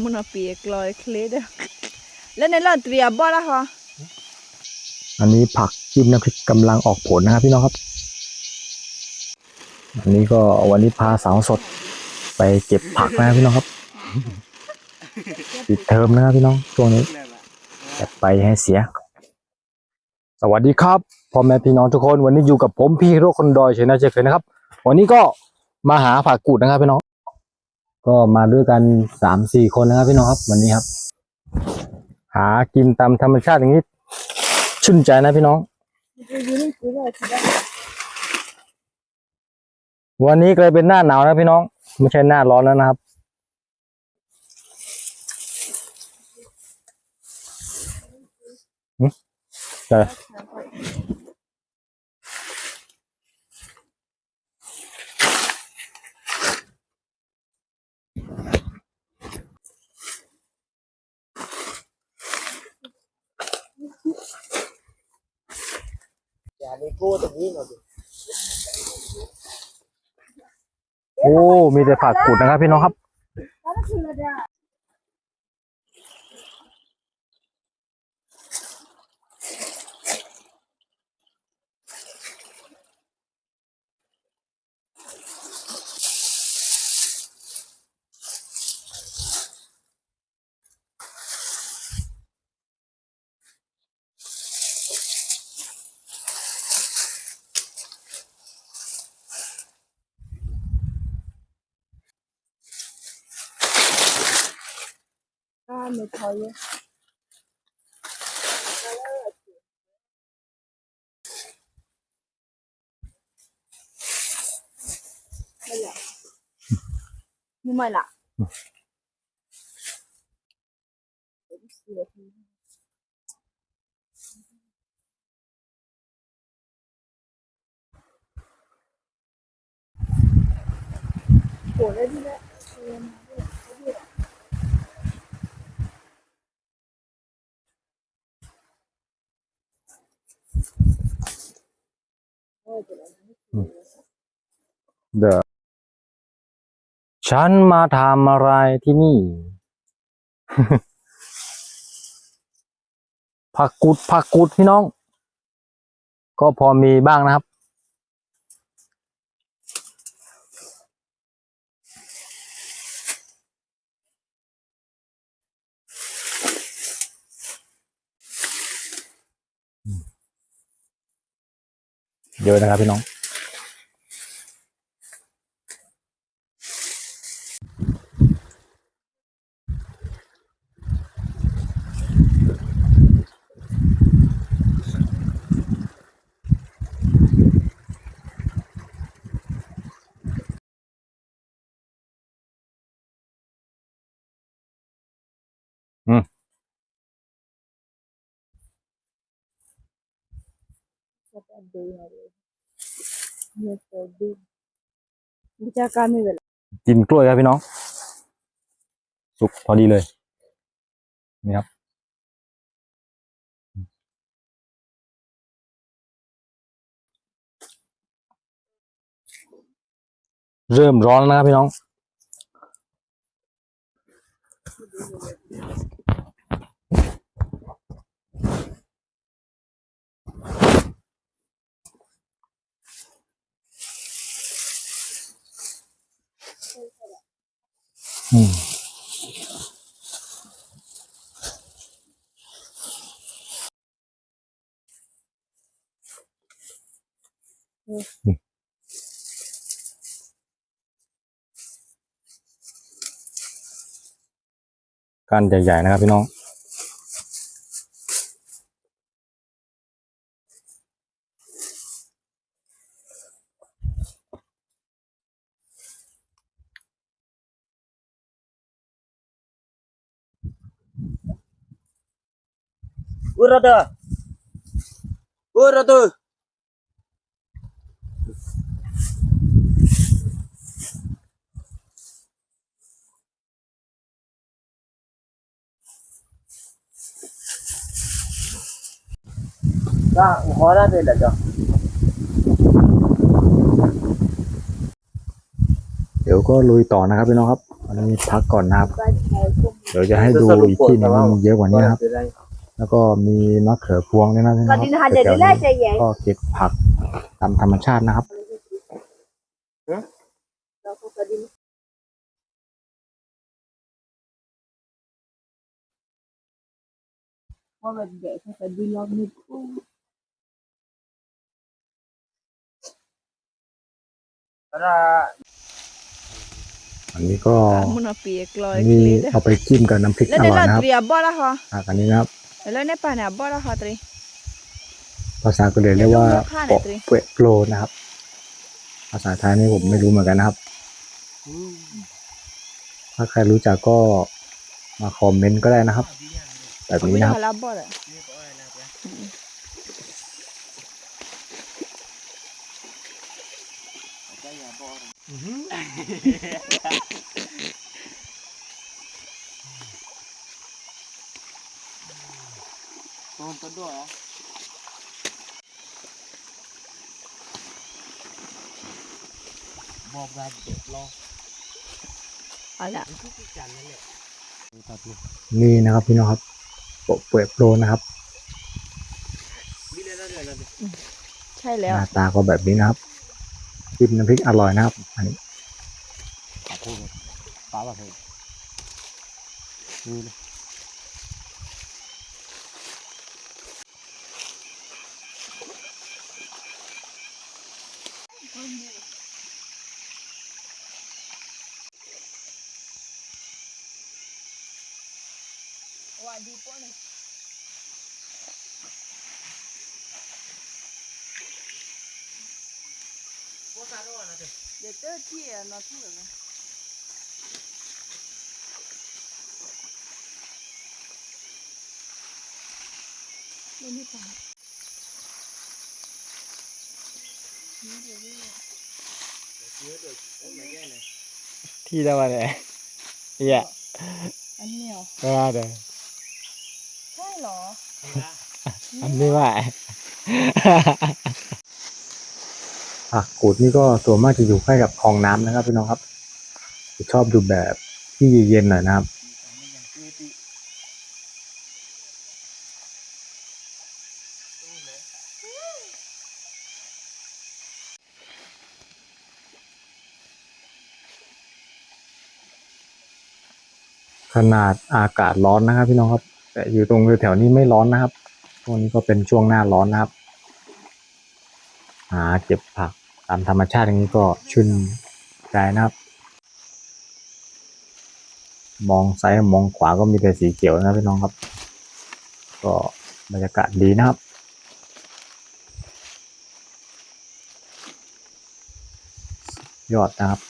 มุนเอาปีกลอยเคลดแล้วในเรื่องเตรียมบ่ละคะอันนี้ผักจิ้มน้ำพริกกำลังออกผลนะครับพี่น้องครับ อันนี้ก็วันนี้พาสาวสดไปเก็บผักนะครับพี่น้องครับปิดเทอมนะครับพี่น้องช่วงนี้จะไปให้เสีย สวัสดีครับพ่อแม่พี่น้องทุกคนวันนี้อยู่กับผมพี่โรคคนดอยเชนะเจเคยนะครับ วันนี้ก็มาหาผักกูดนะครับพี่น้อง ก็มาด้วยกันสามสี่คนนะครับพี่น้องครับวันนี้ครับ หากินตามธรรมชาติอย่างนี้ ชื่นใจนะพี่น้อง วันนี้กลายเป็นหน้าหนาวนะพี่น้อง ไม่ใช่หน้าร้อนแล้วนะครับ หึใช่โอ้ มีแต่ผักกุดนะครับพี่น้องครับ อ่าไม่พอเยอะไม่ละนี่ไม่ละโหได้ที่แล้ว เดอฉันมาทำอะไรที่นี่ ผักกูดผักกูดพี่น้อง ก็พอมีบ้างนะครับ เยอะนะครับพี่น้อง การไม่เป็นไรกินกล้วยครับพี่น้อง สุกพอดีเลย นี่ครับเริ่มร้อนแล้วนะครับพี่น้อง อืมกันใหญ่ๆนะครับพี่น้อง Burada. Burada. Dạ, hóa ra đây là cho. เดี๋ยวก็ลุยต่อนะครับพี่น้องครับวันนี้พักก่อนนะครับ เดี๋ยวจะให้ดูอีกที่หนึงมันเยอะกว่านี้นะครับ แล้วก็มีมะเขือพวงด้วยนะพี่น้ก็องดินคหารับเดี๋ยวแถวได้นี้ใจใหญ่ก็เก็บผักตามธรรมชาตินะครับเราก็ดินว่าแบบเด็กก็ดินเรามีคู่อันนี้ก็มุนปีกลอยอันเคนี้ลียเอาไปจิ้มกับน้ำพริกแล้วอในร่อยเรานะครับเตรียมบ่ละค่ะผักอันนี้นะครับ แล้วในป่าเนี่ยบ่ละค่ะตรีภาษากะเหรี่ยงเรียกว่าเดี๋ยวต้องเลือกข้างไหนเปาะตรีเปะโปรนะครับ ภาษาไทยนี่ผมไม่รู้เหมือนกันนะครับ ถ้าใครรู้จักก็มาคอมเมนต์ก็ได้นะครับ แบบนี้ไม่นะได้ครับรับบ่เลยต้นต้นด้วยเหรอ บอกว่าเด็กรอเอาละทุกจันนั่นแหละตัดเลยนี่นะครับพี่น้องครับโปะเปะโปรนะครับนี่เลยนะเดี๋ยวเราใช่หแล้วน้าตาก็แบบนี้นะครับจิ้มน้ำพริกอร่อยนะครับ อันนี้ขอพูด เลยป้าว่าเธอนี่เลยว่าดี เหรออันนี้ว่าผักกูดนี่ก็ส่วนมากจะอยู่ใกล้กับคลองน้ำนะครับพี่น้องครับชอบอยู่แบบที่เย็นๆหน่อยนะครับขนาดอากาศร้อนนะครับพี่น้องครับ แต่อยู่ตรงแถวนี้ไม่ร้อนนะครับช่วงนี้ก็เป็นช่วงหน้าร้อนนะครับ หาเก็บผักตามธรรมชาติอย่างนี้ก็ชื่นใจนะครับ มองซ้ายมองขวาก็มีแต่สีเขียวนะพี่น้องครับ ก็บรรยากาศดีนะครับยอดนะครับ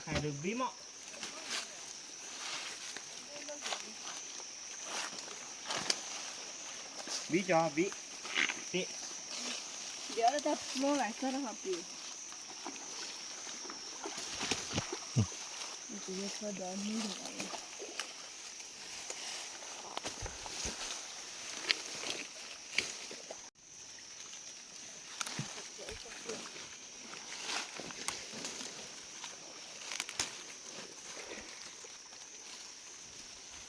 ว่าถ้าใครดึงบีมอะบีจอบี เดี๋ยวเราจะมองหลายเสื้อนะครับพี่มันจะเยอะเสื้อดอนนี่ถึงอะไร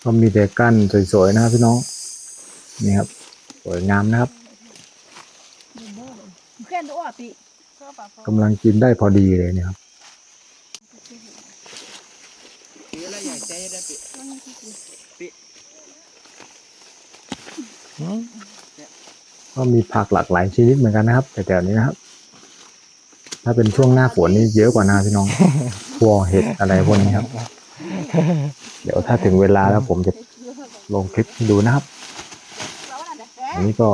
ก็มีแต่กั้นสวยๆนะครับพี่น้อง นี่ครับ สวยงามนะครับแค่ตัวอะพี่เสื้อปากกำลังกินได้พอดีเลยเนี่ยครับบีอะไรใหญ่ใจได้บีก็มีผักหลากหลายชนิดเหมือนกันนะครับแต่แถวนี้นะครับ ถ้าเป็นช่วงหน้าฝนนี่เยอะกว่านาพี่น้องพวกเห็ดอะไรพวกนี้ครับ เดี๋ยวถ้าถึงเวลาแล้วผมจะลงคลิปให้ดูนะครับ อันนี้ก็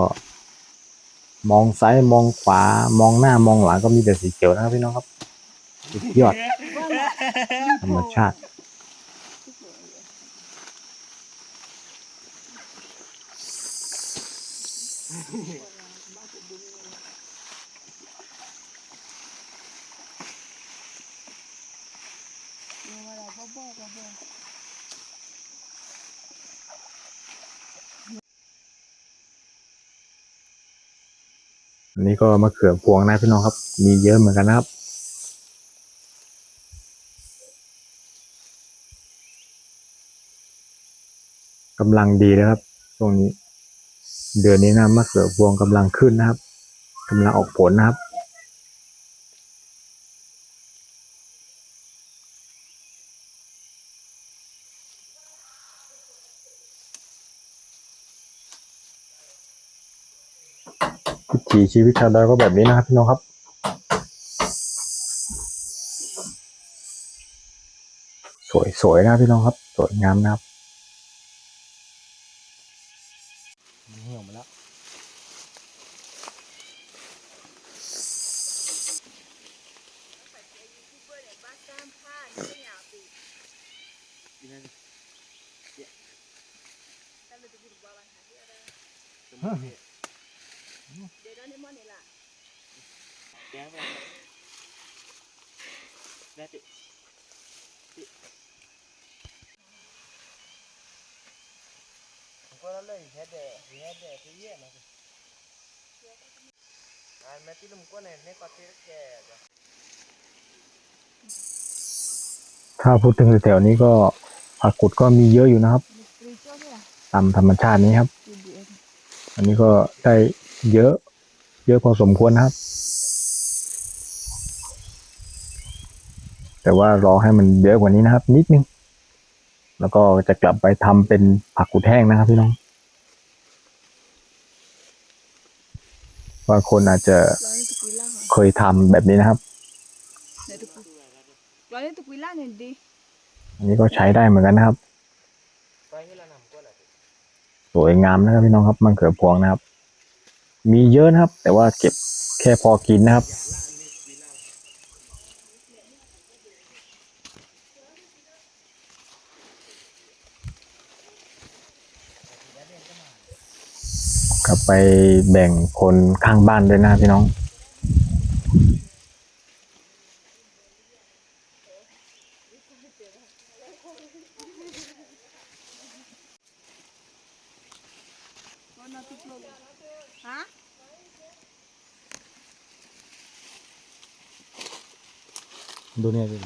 มองซ้ายมองขวามองหน้ามองหลังก็มีแต่สีเขียวนะครับพี่น้องครับสุดยอดธรรมชาติ อันนี้ก็มะเขือพวงนะพี่น้องครับ มีเยอะเหมือนกันนะครับ กำลังดีนะครับช่วงนี้ เดือนนี้นะมะเขือพวงกำลังขึ้นนะครับกำลังออกผลนะครับ ถีชีวิตชาวดอยก็แบบนี้นะครับพี่น้องครับ สวยสวยนะพี่น้องครับ สวยงามนะครับ มันเหี่ยวมาแล้ว Ancora lei hede hede ti yena. Ai metti lum ko ne ne ko te ke ja. ถ้าพูดถึงแถวๆนี้ก็ผักกุดก็มีเยอะอยู่นะครับ ตามธรรมชาตินี้ครับ อันนี้ก็ได้เยอะ เยอะพอสมควรนะครับ แต่ว่ารอให้มันเยอะกว่านี้นะครับ นิดนึงแล้วก็จะกลับไปทำเป็นผักกุดแห้งนะครับพี่น้อง บางคนอาจจะเคยทำแบบนี้นะครับ Loalnya tu kuilan ni di. อันนี้ก็ใช้ได้เหมือนกันนะครับ Pa hila nam ko la. สวยงามนะครับพี่น้องครับ มันเขือพวงนะครับ มีเยอะนะครับ แต่ว่าเก็บแค่พอกินนะครับ ก็ไปแบ่งคนข้างบ้านด้วยนะพี่น้อง ดูเนี่ยดู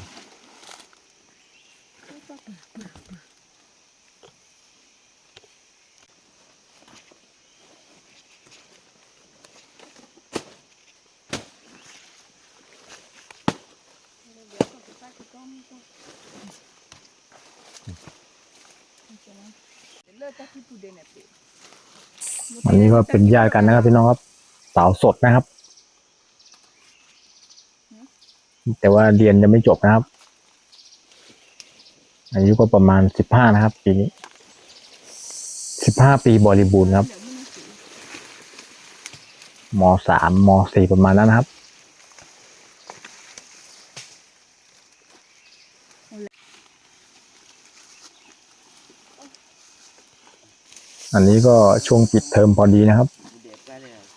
อันนี้ก็เป็นญาติกันนะครับพี่น้องครับสาวสดนะครับ แต่ว่าเรียนยังไม่จบนะครับ อายุก็ประมาณสิบห้านะครับ ปีนี้สิบห้าปีบริบูรณ์ครับมสามมสี่ประมาณนั้นนะครับ อันนี้ก็ช่วงปิดเทอมพอดีนะครับ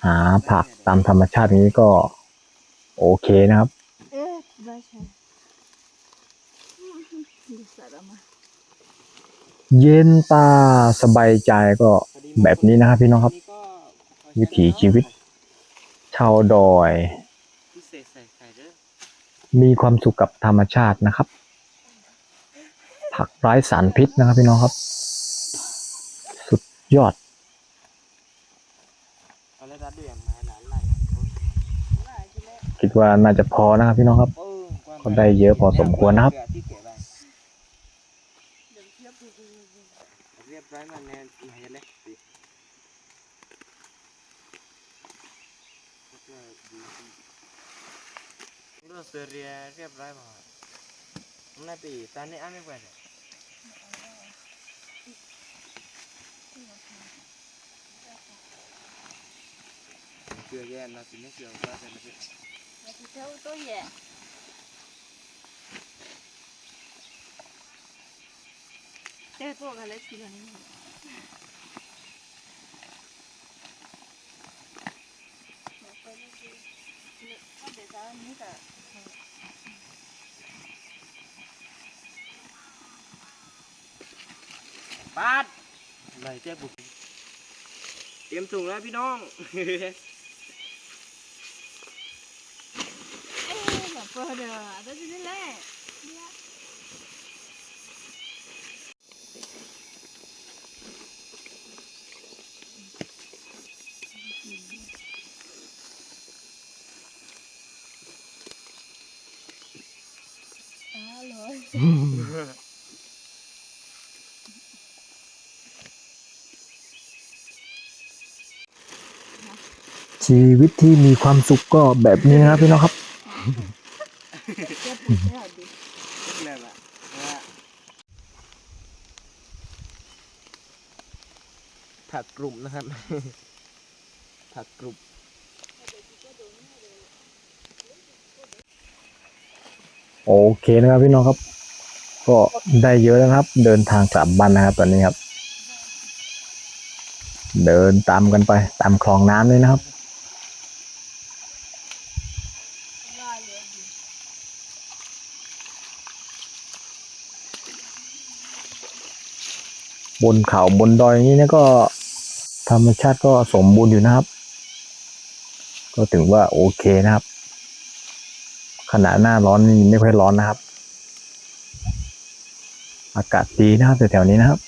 หาผักตามธรรมชาตินี้ก็โอเคนะครับเย็นตาสบายใจก็แบบนี้นะครับพี่น้องครับ วิถีชีวิต ชาวดอย มีความสุขกับธรรมชาตินะครับ ผักไร้สารพิษนะครับพี่น้องครับ ยอดเอาแล้วรัดด้วยอันมาหลานไหลคิดว่าน่าจะพอนะครับพี่น้องครับเออก็ได้เยอะพอสมควรนะครับที่เก็บไว้เรียบร้อยมาแน่ไหนจะเล็กดูเสียเรียเรียบร้อยมามันน่าปีตอนนี้อ้าไม่ไหวเลยเกลือแย่ นะสิไม่เกลือก็จะไม่เจ้าตัวใหญ่เจ้าตัวกันเลยทีละนี้เดี๋ยวจะนี่แต่ปาดไหลเจ๊บุกเตรียมถุงแล้วพี่น้อง เอ้ยแบบเปิดเด้อเดี๋ยวจะได้แหละ อ้า วเลยชีวิตที่มีความสุขก็แบบนี้นะครับพี่น้องครับ ผักกลุ่มนะครับ ผักกลุ่มโอเคนะครับพี่น้องครับ ก็ได้เยอะแล้วครับ เดินทางกลับบ้านนะครับตอนนี้ครับ เดินตามกันไปตามคลองน้ำเลยนะครับ ว่าเลยดิ บนเขาบนดอยอย่างนี้นะก็ธรรมชาติก็สมบูรณ์อยู่นะครับ ก็ถึงว่าโอเคนะครับ ขณะหน้าร้อนนี่ไม่ค่อยร้อนนะครับ อากาศดีนะครับแถวๆนี้นะครับ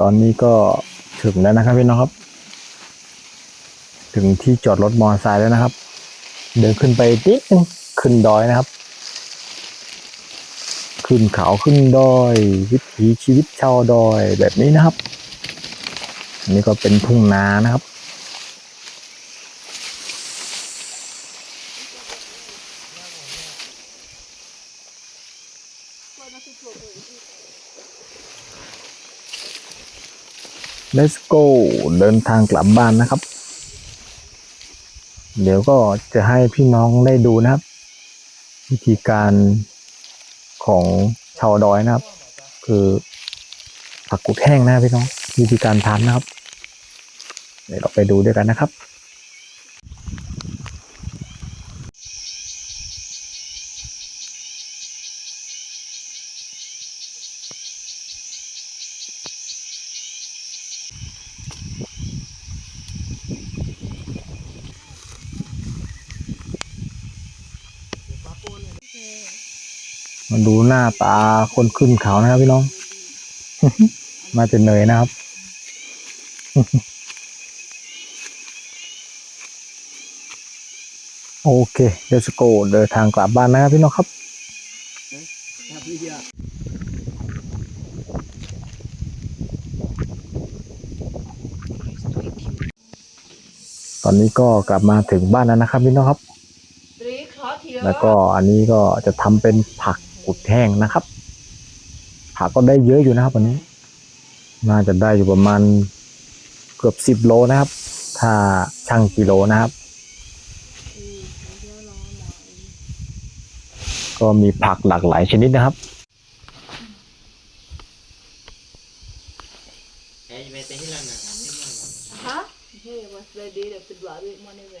ตอนนี้ก็ถึงแล้วนะครับพี่น้องครับ ถึงที่จอดรถมอเตอร์ไซค์แล้วนะครับ เดินขึ้นไปนิดนึงขึ้นดอยนะครับ ขึ้นเขาขึ้นดอย วิถีชีวิตชาวดอยแบบนี้นะครับ อันนี้ก็เป็นทุ่งนานะครับ Let's go เดินทางกลับบ้านนะครับ เดี๋ยวก็จะให้พี่น้องได้ดูนะครับ วิธีการของชาวดอยนะครับ คือผักกุดแห้งนะครับพี่น้อง วิธีการทานนะครับ เดี๋ยวเราไปดูด้วยกันนะครับ มาดูหน้าตาคนขึ้นเขานะครับพี่น้อง มาจะเหนื่อยนะครับ โอเคเดสโกเดินทางกลับบ้านนะครับพี่น้องครับครับพี่เดียตอนนี้ก็กลับมาถึงบ้านแล้วนะครับพี่น้องครับ แล้วก็อันนี้ก็จะทำเป็นผัก กุดแห้งนะครับผักก็ได้เยอะอยู่นะครับวันนี้ น่าจะได้อยู่ประมาณเกือบสิบโลนะครับ ถ้าชั่งกิโลนะครับ ก็มีผักหลากหลายชนิดนะครับ เฮ้ยไปเต้นที่ร้านนะ ฮะเฮ้ยว่าเซ Ready để tự đoán biết món này về.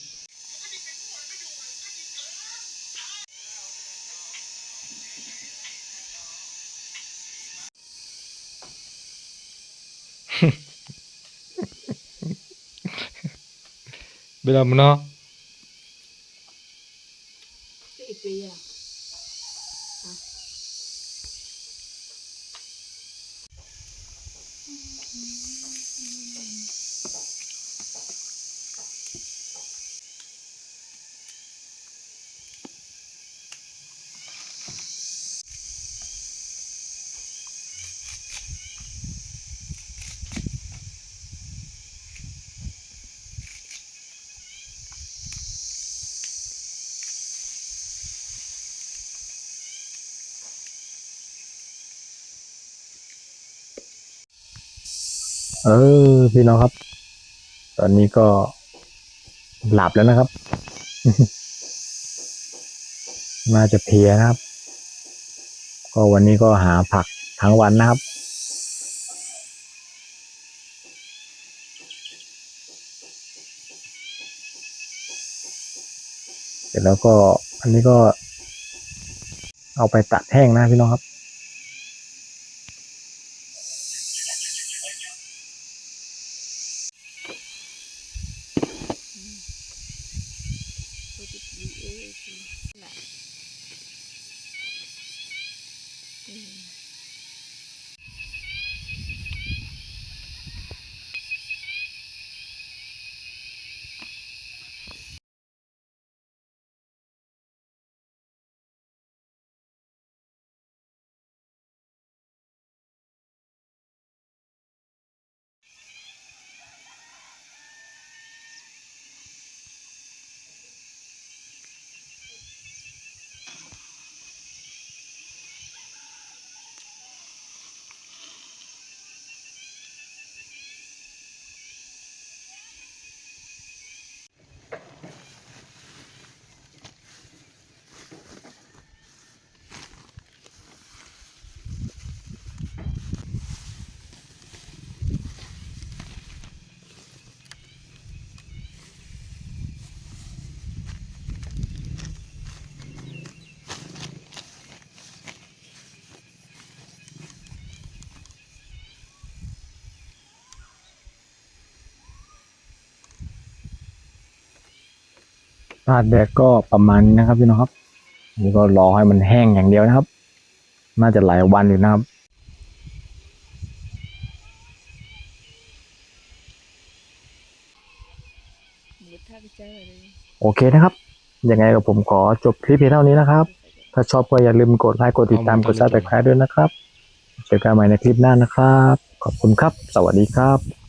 Bila mana? Ipe ya. ออ พี่น้องครับ ตอนนี้ก็หลับแล้วนะครับ น่าจะเพลียนะครับ ก็วันนี้ก็หาผักทั้งวันนะครับ เสร็จแล้วก็อันนี้ก็เอาไปตัดแห้งนะพี่น้องครับ ธาตุแดดก็ประมาณนี้นะครับพี่น้องครับนี่ก็รอให้มันแห้งอย่างเดียวนะครับ น่าจะหลายวันอยู่นะครับโอเคนะครับ ยังไงกับผมขอจบคลิปเพียงเท่านี้นะครับ ถ้าชอบก็อย่าลืมกดไลค์ กดติดตาม กดซับสไครต์ด้วยนะครับ เจอกันใหม่ในคลิปหน้านะครับ ขอบคุณครับ สวัสดีครับ